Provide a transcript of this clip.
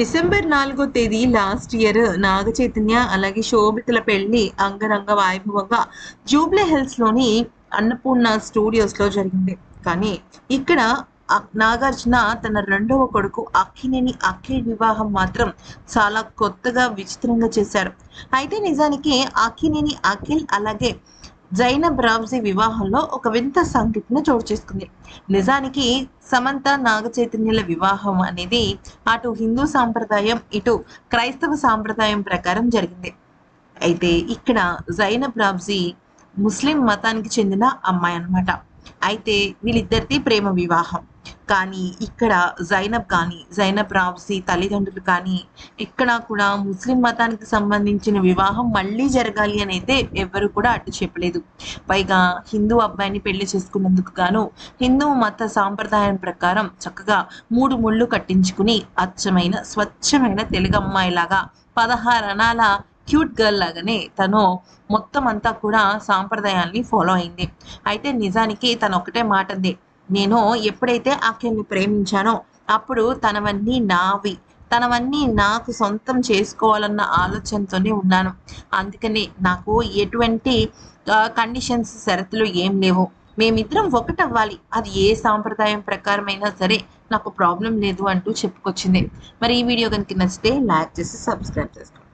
December నాలుగో తేదీ last year Naga Chaitanya అలాగే శోభితుల పెళ్ళి అంగరంగ వైభవంగా జూబ్లీ హిల్స్లోని అన్నపూర్ణ స్టూడియోస్లో జరిగింది. కానీ ఇక్కడ నాగార్జున తన రెండవ కొడుకు అక్కినేని అఖిల్ వివాహం మాత్రం చాలా కొత్తగా విచిత్రంగా చేశారు. అయితే నిజానికి అక్కినేని అఖిల్ అలాగే జైనబ్ రామ్జీ వివాహంలో ఒక వింత సంఘటన చోటు చేసుకుంది. నిజానికి సమంత నాగ చైతన్యుల వివాహం అనేది అటు హిందూ సాంప్రదాయం ఇటు క్రైస్తవ సాంప్రదాయం ప్రకారం జరిగింది. అయితే ఇక్కడ జైనబ్ రాబ్జీ ముస్లిం మతానికి చెందిన అమ్మాయి అన్నమాట. అయితే వీళ్ళిద్దరిది ప్రేమ వివాహం. కానీ ఇక్కడ జైనబ్ కానీ జైనబ్ రావ్సీ తల్లిదండ్రులు కానీ ఇక్కడ కూడా ముస్లిం మతానికి సంబంధించిన వివాహం మళ్ళీ జరగాలి అని అయితే ఎవ్వరు కూడా అడ్డు చెప్పలేదు. పైగా హిందూ అబ్బాయిని పెళ్ళి చేసుకున్నందుకు గాను హిందూ మత సాంప్రదాయం ప్రకారం చక్కగా మూడు ముళ్ళు కట్టించుకుని అచ్చమైన స్వచ్ఛమైన తెలుగు అమ్మాయిలాగా పదహారు అనాల క్యూట్ గర్ల్ లాగానే తను మొత్తం అంతా కూడా సాంప్రదాయాన్ని ఫాలో అయింది. అయితే నిజానికి తను ఒకటే మాట అంది నేను ఎప్పుడైతే అక్కడిని ప్రేమించానో అప్పుడు తనవన్నీ నావి. తనవన్నీ నాకు సొంతం చేసుకోవాలన్న ఆలోచనతోనే ఉన్నాను. అందుకనే నాకు ఎటువంటి కండిషన్స్ షరతులు ఏం లేవు. మేమిద్దరం ఒకటవ్వాలి. అది ఏ సాంప్రదాయం ప్రకారమైనా సరే నాకు ప్రాబ్లం లేదు అంటూ చెప్పుకొచ్చింది. మరి ఈ వీడియో కనుక నచ్చితే లైక్ చేసి సబ్స్క్రైబ్ చేసుకోండి.